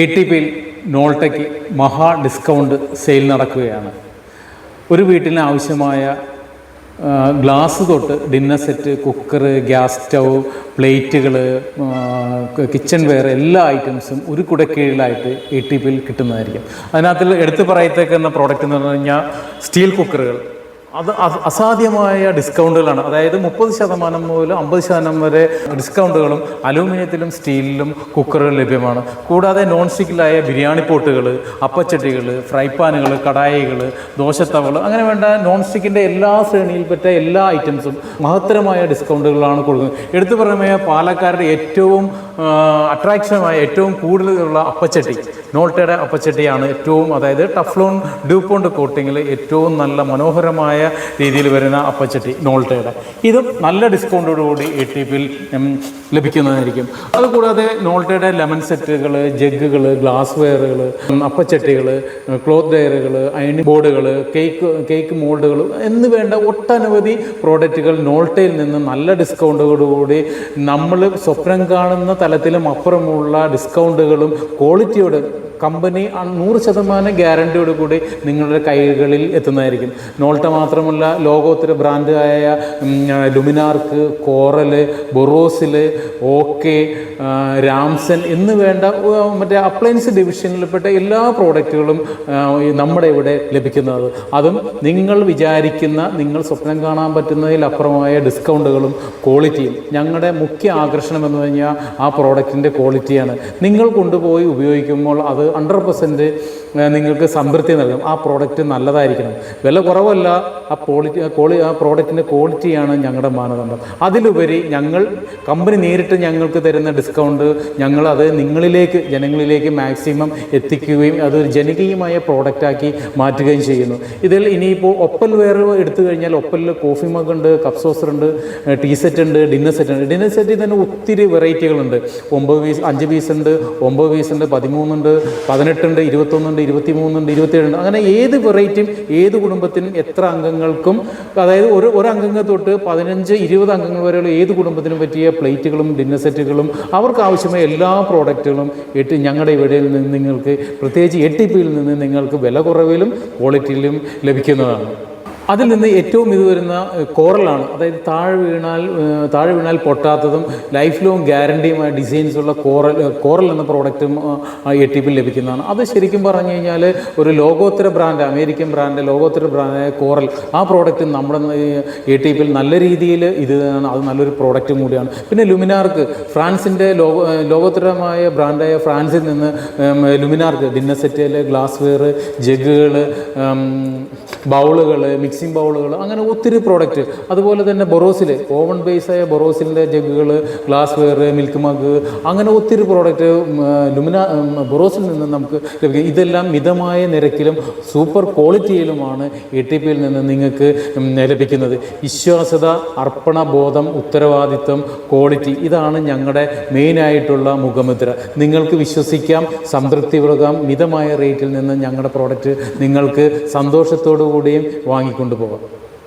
A T പിയിൽ നോൾട്ടയ്ക്ക് മഹാ discount sale നടക്കുകയാണ്. ഒരു വീട്ടിന് ആവശ്യമായ ഗ്ലാസ് തൊട്ട് dinner set cooker gas stove പ്ലേറ്റുകൾ കിച്ചൺ വെയർ എല്ലാ ഐറ്റംസും ഒരു കുടക്കീഴിലായിട്ട് എ ടി പിയിൽ കിട്ടുന്നതായിരിക്കും. അതിനകത്തിൽ എടുത്തു പറയത്തേക്കുന്ന പ്രോഡക്റ്റ് എന്ന് പറഞ്ഞു കഴിഞ്ഞാൽ സ്റ്റീൽ കുക്കറുകൾ അത് അസാധ്യമായ ഡിസ്കൗണ്ടുകളാണ് അതായത് മുപ്പത് ശതമാനം മുതൽ അമ്പത് ശതമാനം വരെ ഡിസ്കൗണ്ടുകളും അലൂമിനിയത്തിലും സ്റ്റീലിലും കുക്കറുകൾ ലഭ്യമാണ്. കൂടാതെ നോൺ സ്റ്റിക്കിലായ ബിരിയാണി പോട്ടുകൾ അപ്പച്ചട്ടികൾ ഫ്രൈ പാനുകൾ കടായികൾ ദോശത്തവൾ അങ്ങനെ വേണ്ട നോൺ സ്റ്റിക്കിന്റെ എല്ലാ ശ്രേണിയിൽപ്പെട്ട എല്ലാ ഐറ്റംസും മഹത്തരമായ ഡിസ്കൗണ്ടുകളാണ് കൊടുക്കുന്നത്. എടുത്തു പറയുമ്പോൾ പാലക്കാരുടെ ഏറ്റവും അട്രാക്ഷനായ ഏറ്റവും കൂടുതലുള്ള അപ്പച്ചട്ടി. നോൾട്ടയുടെ അപ്പച്ചട്ടിയാണ് ഏറ്റവും അതായത് ടഫ്ലോൺ ഡ്യൂപ്പോണ്ട് കോട്ടിങ്ങിൽ ഏറ്റവും നല്ല മനോഹരമായ രീതിയിൽ വരുന്ന അപ്പച്ചട്ടി നോൾട്ടയുടെ. ഇതും നല്ല ഡിസ്കൗണ്ടോടുകൂടി എ ടി പിയിൽ ലഭിക്കുന്നതായിരിക്കും. അതുകൂടാതെ നോൾട്ടയുടെ ലെമൺ സെറ്റുകൾ ജഗ്ഗുകൾ ഗ്ലാസ് വെയറുകൾ അപ്പച്ചട്ടികൾ ക്ലോത്ത് ഡയറുകൾ അയണിംഗ് ബോർഡുകൾ കേക്ക് കേക്ക് മോൾഡുകൾ എന്ന് വേണ്ട ഒട്ടനവധി പ്രോഡക്റ്റുകൾ നോൾട്ടയിൽ നിന്ന് നല്ല ഡിസ്കൗണ്ടോടുകൂടി നമ്മൾ സ്വപ്നം കാണുന്ന തലത്തിലും അപ്പുറമുള്ള ഡിസ്കൗണ്ടുകളും ക്വാളിറ്റിയോട് കമ്പനി നൂറ് ശതമാനം ഗ്യാരണ്ടിയോട് കൂടി നിങ്ങളുടെ കൈകളിൽ എത്തുന്നതായിരിക്കും. നോൾട്ട മാത്രമല്ല ലോകോത്തര ബ്രാൻഡായ ലുമിനാർക്ക് കോറൽ ബൊറോസിൽ ഓക്കെ രാംസൻ എന്ന് വേണ്ട മറ്റേ അപ്ലയൻസ് ഡിവിഷനിൽപ്പെട്ട എല്ലാ പ്രോഡക്റ്റുകളും നമ്മുടെ ഇവിടെ ലഭിക്കുന്നത്. അതും നിങ്ങൾ വിചാരിക്കുന്ന നിങ്ങൾ സ്വപ്നം കാണാൻ പറ്റുന്നതിലപ്പുറമായ ഡിസ്കൗണ്ടുകളും ക്വാളിറ്റിയും. ഞങ്ങളുടെ മുഖ്യ ആകർഷണം എന്ന് പറഞ്ഞാൽ ആ പ്രോഡക്റ്റിന്റെ ക്വാളിറ്റിയാണ്. നിങ്ങൾ കൊണ്ടുപോയി ഉപയോഗിക്കുമ്പോൾ അത് ഹൺഡ്രഡ് പെർസെന്റ് നിങ്ങൾക്ക് സംതൃപ്തി നൽകും. ആ പ്രോഡക്റ്റ് നല്ലതായിരിക്കണം. വില കുറവല്ല ആ ക്വാളിറ്റി ക്വാളി ആ പ്രോഡക്റ്റിന്റെ ക്വാളിറ്റിയാണ് ഞങ്ങളുടെ മാനദണ്ഡം. അതിലുപരി ഞങ്ങൾ കമ്പനി നേരിട്ട് ഞങ്ങൾക്ക് തരുന്ന ഡിസ്കൗണ്ട് ഞങ്ങളത് അത് നിങ്ങളിലേക്ക് ജനങ്ങളിലേക്ക് മാക്സിമം എത്തിക്കുകയും അതൊരു ജനകീയമായ പ്രോഡക്റ്റാക്കി മാറ്റുകയും ചെയ്യുന്നു. ഇതിൽ ഇനിയിപ്പോൾ ഒപ്പൽ വെയർ എടുത്തു കഴിഞ്ഞാൽ ഒപ്പലിൽ കോഫി മഗ് ഉണ്ട് കപ്പ് സോസർ ഉണ്ട് ടീ സെറ്റ് ഉണ്ട് ഡിന്നർ സെറ്റ് ഉണ്ട്. ഡിന്നർ സെറ്റിൽ തന്നെ ഒത്തിരി വെറൈറ്റികളുണ്ട് ഒമ്പത് പീസ് അഞ്ച് പീസ് ഉണ്ട് ഒമ്പത് പീസ് ഉണ്ട് പതിമൂന്നുണ്ട് പതിനെട്ടുണ്ട് ഇരുപത്തൊന്നുണ്ട് ഇരുപത്തിമൂന്നുണ്ട് ഇരുപത്തിയേഴുണ്ട് അങ്ങനെ ഏത് വെറൈറ്റിയും ഏത് കുടുംബത്തിനും എത്ര അംഗങ്ങൾക്കും അതായത് ഒരു ഒരു അംഗങ്ങൾ തൊട്ട് പതിനഞ്ച് ഇരുപത് അംഗങ്ങൾ വരെയുള്ള ഏത് കുടുംബത്തിനും പറ്റിയ പ്ലേറ്റുകളും ഡിന്നർ സെറ്റുകളും അവർക്ക് ആവശ്യമായ എല്ലാ പ്രോഡക്റ്റുകളും എട്ട് ഞങ്ങളുടെ ഇവിടെയിൽ നിന്ന് നിങ്ങൾക്ക് പ്രത്യേകിച്ച് എ ടി പിയിൽ നിന്ന് നിങ്ങൾക്ക് വില കുറവിലും ക്വാളിറ്റിയിലും ലഭിക്കുന്നതാണ്. അതിൽ നിന്ന് ഏറ്റവും ഇത് വരുന്ന കോറലാണ്. അതായത് താഴെ വീണാൽ താഴെ വീണാൽ പൊട്ടാത്തതും ലൈഫ് ലോങ് ഗ്യാരണ്ടിയുമായ ഡിസൈൻസ് ഉള്ള കോറൽ കോറൽ എന്ന പ്രോഡക്റ്റും എ ടി പിയിൽ ലഭിക്കുന്നതാണ്. അത് ശരിക്കും പറഞ്ഞു കഴിഞ്ഞാൽ ഒരു ലോകോത്തര ബ്രാൻഡ് അമേരിക്കൻ ബ്രാൻഡ് ലോകോത്തര ബ്രാൻഡായ കോറൽ ആ പ്രോഡക്റ്റ് നമ്മുടെ എ ടി പിയിൽ നല്ല രീതിയിൽ ഇത് അത് നല്ലൊരു പ്രോഡക്റ്റും കൂടിയാണ്. പിന്നെ ലുമിനാർക്ക് ഫ്രാൻസിന്റെ ലോക ലോകോത്തരമായ ബ്രാൻഡായ ഫ്രാൻസിൽ നിന്ന് ലുമിനാർക്ക് ഡിന്നർ സെറ്റിൽ ഗ്ലാസ് വെയർ ജഗ്ഗുകൾ ബൗളുകൾ മിക്സിംഗ് ബൗളുകൾ അങ്ങനെ ഒത്തിരി പ്രോഡക്റ്റ് അതുപോലെ തന്നെ ബൊറോസിൽ ഓവൺ ബേസായ ബൊറോസിന്റെ ജഗ്ഗുകൾ ഗ്ലാസ് വെയർ മിൽക്ക് മഗ് അങ്ങനെ ഒത്തിരി പ്രോഡക്റ്റ് ലുമിന ബൊറോസിൽ നിന്ന് നമുക്ക് ലഭിക്കും. ഇതെല്ലാം മിതമായ നിരക്കിലും സൂപ്പർ ക്വാളിറ്റിയിലുമാണ് എ ടി പിയിൽ നിന്ന് നിങ്ങൾക്ക് ലഭിക്കുന്നത്. ലഭിക്കുന്നത് വിശ്വാസത അർപ്പണബോധം ഉത്തരവാദിത്വം ക്വാളിറ്റി ഇതാണ് ഞങ്ങളുടെ മെയിനായിട്ടുള്ള മുഖമുദ്ര. നിങ്ങൾക്ക് വിശ്വസിക്കാം സംതൃപ്തി വിളകാം മിതമായ റേറ്റിൽ നിന്ന് ഞങ്ങളുടെ പ്രോഡക്റ്റ് നിങ്ങൾക്ക് സന്തോഷത്തോടു കൂടിയും വാങ്ങിക്കൊണ്ടു പോകാം